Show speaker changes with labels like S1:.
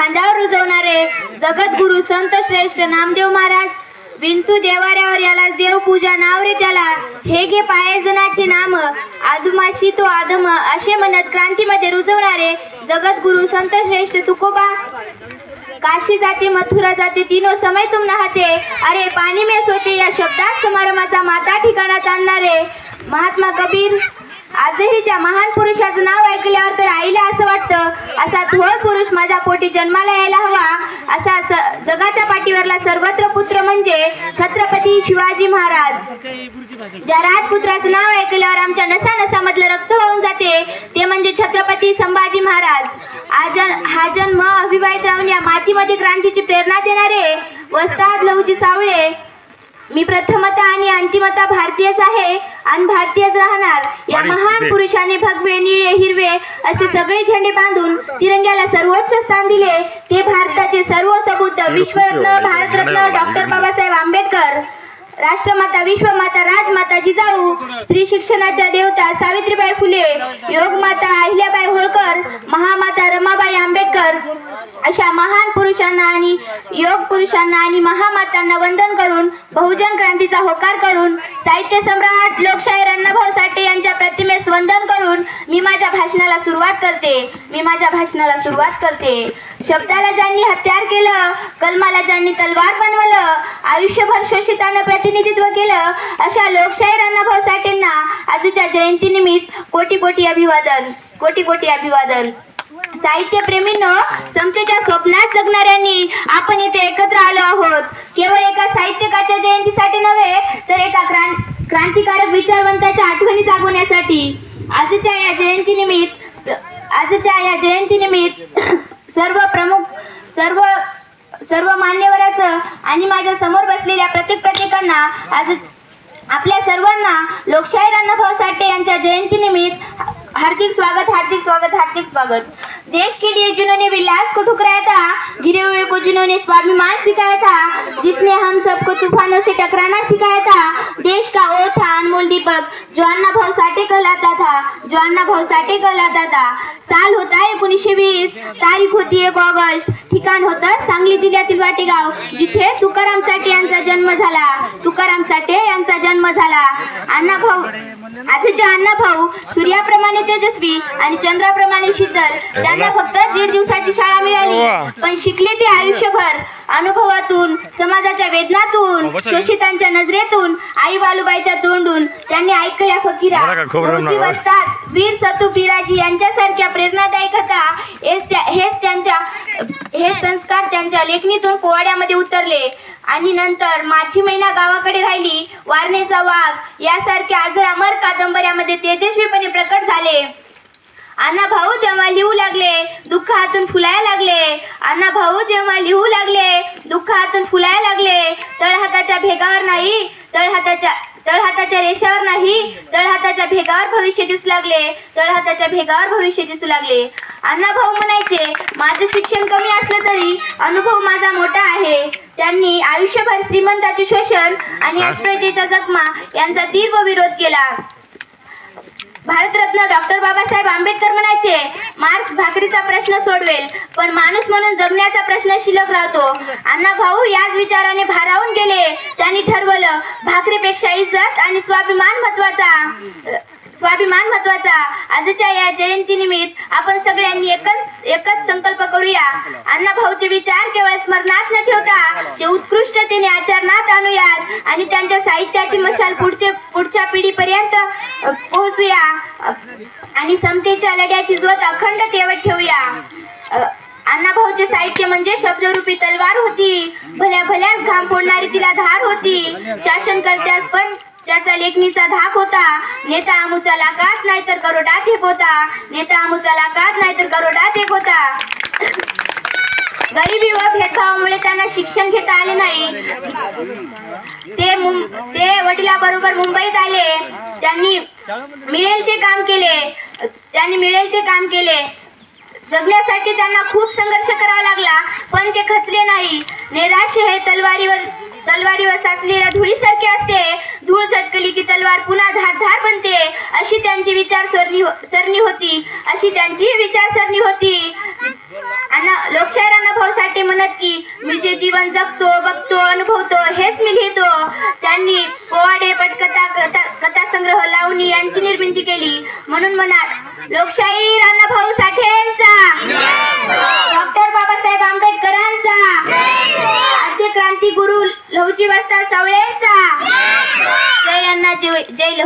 S1: खांद्यावर रुजवणारे जगद्गुरु संत श्रेष्ठ नामदेव महाराज विंतू देवाऱ्यावर याला देवपूजा नाव रे त्याला हे घे पायजनाचे नाम आदमाशी तो आदम असे म्हणत क्रांतीमध्ये रुजवणारे जगद्गुरु संत श्रेष्ठ तुकोबा. काशी जाते मथुरा जाते तीनो समय तुम नहाते. अरे पाणी में सोते या शब्दात समारंभाचा माता ठिकाणात आणणारे महात्मा कबीर आजही ज्या महान पुरुषाचं नाव ऐकल्यावर तर आईला असं वाटतं असा थोर पुरुष माझ्या पोटी जन्माला यायला हवा असा स- जगाच्या पाठीवरला सर्वत्र पुत्र म्हणजे छत्रपती शिवाजी महाराज. ज्या राजपुत्राचं नाव ऐकल्यावर आमच्या नसा नसामधलं रक्त वाहून जाते ते म्हणजे छत्रपती संभाजी महाराज. आज हा जन्म अविवाहित राहून या मातीमध्ये क्रांतीची प्रेरणा देणारे वस्ताद लहुजी सावळे. मी प्रथमता आणि अंतिमता भारतीयच आहे आणि भारतीयच राहणार. या महान पुरुषाने भगवे निळे हिरवे असे सगळे झेंडे बांधून तिरंग्याला सर्वोच्च स्थान दिले. ते भारताचे सर्व सबूत विश्वरत्न भारतरत्न डॉक्टर बाबासाहेब आंबेडकर राष्ट्रमाता विश्वमाता राजमाता जिजाऊ स्त्री शिक्षणाच्या देवता सावित्रीबाई फुले योगमाता अहिल्याबाई होळकर महामाता रमाबाई आंबेडकर अशा महान पुरुषांना आणि योग पुरुषांना आणि महामातांना वंदन करून बहुजन क्रांतीचा होकार करून साहित्य सम्राट लोकशाहीर अण्णाभाऊ साठे यांच्या प्रतिमेस वंदन करून मी माझ्या भाषणाला सुरुवात करते. मी माझ्या भाषणाला सुरुवात करते. शब्दाला ज्यांनी हत्यार केलं कलमाला ज्यांनी तलवार बनवलं आयुष्यभर शोषितानं प्रतिनिधित्व केलं अशा लोकशाहीर अण्णाभाऊ साठेंना आजच्या जयंतीनिमित्त कोटी कोटी अभिवादन कोटी कोटी अभिवादन. साहित्यप्रेमींनो समतेच्या स्वप्नात जगणाऱ्यांनी आपण इथे एकत्र आलो आहोत. केवळ एका साहित्यकाच्या जयंतीसाठी नव्हे तर एका क्रांतिकारक विचारवंताच्या आठवणी जागवण्यासाठी. आजच्या या जयंतीनिमित्त आजच्या या जयंतीनिमित्त सर्व प्रमुख सर्व सर्व मान्यवराचं आणि माझ्यासमोर बसलेल्या प्रत्येक प्रत्येकांना आज आपल्या सर्वांना लोकशाहीर अण्णाभाऊ साठे यांच्या जयंतीनिमित्त हार्दिक स्वागत हार्दिक स्वागत हार्दिक स्वागत. देश के लिए जिन्होंने विलास को ठुकराया था गिरे हुए को जिन्होंने स्वाभिमान सिखाया था जिसने हम सबको तूफानों से टकराना सिखाया था देश का वो था अनमोल दीपक। जो अण्णा भाऊ साठे कहलाता था जो अण्णा भाऊ साठे कहलाता था साल होता एकोणीसशे वीस तारीख होती एक ऑगस्ट. ठिकाण होतं सांगली जिल्ह्यातील वाटेगाव जिथे तुकाराम साठे यांचा जन्म झाला. तुकाराम साठे यांचा जन्म झाला. अण्णा भाऊ आजचे अण्णा भाऊ सूर्याप्रमाणे तेजस्वी आणि चंद्राप्रमाणे शीतल त्यांना फक्त दीड दिवसाची शाळा मिळाली. पण शिकले ते आयुष्यभर. अनुभवातून समाजाच्या वेदनातून शोषितांच्या नजरेतून आई बालूबाईच्या तोंडून त्यांनी ऐकल्या फकीरा. वीर सतू बिराजी यांच्यासारख्या प्रेरणादायी कथा हेच त्या- हेच त्यांच्या हे संस्कार त्यांच्या लेखणीतून पोवाड्यामध्ये उतरले. आणि नंतर माझी महिना गावाकडे राहिली. वारणेचा वाघ यासारख्या अजर अमर कादंबऱ्यामध्ये तेजस्वीपणे प्रकट झाले. अण्णा भाऊ जेव्हा लिहू लागले दुःख हातून फुलायला लागले. अण्णा भाऊ जेव्हा लिहू लागले दुःख हातून फुलायला लागले तळहाताच्या भेगावर नाही तळहाताच्या तळहाताच्या रेषावर नाही तळहाताच्या भेगावर भविष्य दिसू लागले तळहाताच्या भेगावर भविष्य दिसू लागले. अण्णा भाऊ म्हणायचे माझं शिक्षण कमी असलं तरी अनुभव माझा मोठा आहे. त्यांनी आयुष्यभर श्रीमंताचे शोषण आणि अस्पृश्यतेचा जखमा यांचा तीव्र विरोध केला. भारतरत्न डॉक्टर बाबासाहेब आंबेडकर म्हणायचे मार्क्स नोकरीचा प्रश्न सोडवेल. पण माणूस म्हणून जगण्याचा प्रश्न शिल्लक राहतो. अण्णा भाऊ याच विचाराने भारावून गेले. त्यांनी ठरवलं भाकरीपेक्षा इज्जत आणि स्वाभिमान महत्त्वाचा स्वाभिमान महत्त्वाचा आजच्या या जयंतीनिमित्त आपण सगळ्यांनी एकच एकच संकल्प करूया. अण्णा भाऊचे विचार केवळ स्मरणात न ठेवता ते उत्कृष्टतेने आचरणात आणूयात आणि त्यांच्या साहित्याची मशाल पुढचे पुढच्या पिढीपर्यंत पोहोचूया. आणि समतेच्या लढ्याची ज्योत अखंड तेव्हा म्हणजे शब्दरूपी तलवार होती भल्या भल्याच घाम फोडणारी तिला धार होती. शासनकर्त्यास पण त्याचा लेखणीचा धाक होता. नेता आमूचा लाकात नाहीतर करोडात एक होता. नेता आमूचा लाकात नाहीतर करोडात एक होता. गरिबी व भेदभावामुळे त्यांना शिक्षण घेता आले नाही. ते मुं- ते वडिलाबरोबर मुंबईत आले. त्यांनी मिळेल ते काम केले. त्यांनी मिळेल ते काम केले. जगण्यासाठी त्यांना खूप संघर्ष करावा लागला पण ते खचले नाही. नैराश्य हे तलवारीवर तलवारीवर साचलेल्या धुळीसारखे असते. धूळ झटकली की तलवार पुन्हा धार धार बनते. अशी त्यांची विचारसरणी हो- सरणी होती. अशी त्यांची विचारसरणी होती. लोकशाहीर अनुभवासाठी म्हणत की मी जे जीवन जगतो बघतो अनुभवतो हेच मी लिहितो. त्यांनी पोवाडे पटकथा कथा कथासंग्रह लावणी यांची निर्मिती केली. म्हणून म्हणा लोकशाही राणाभाऊ डॉक्टर बाबासाहेब आंबेडकरांचा आद्य क्रांती गुरु लहुजी वस्ताद सवळेचा. जय अण्णा जय जय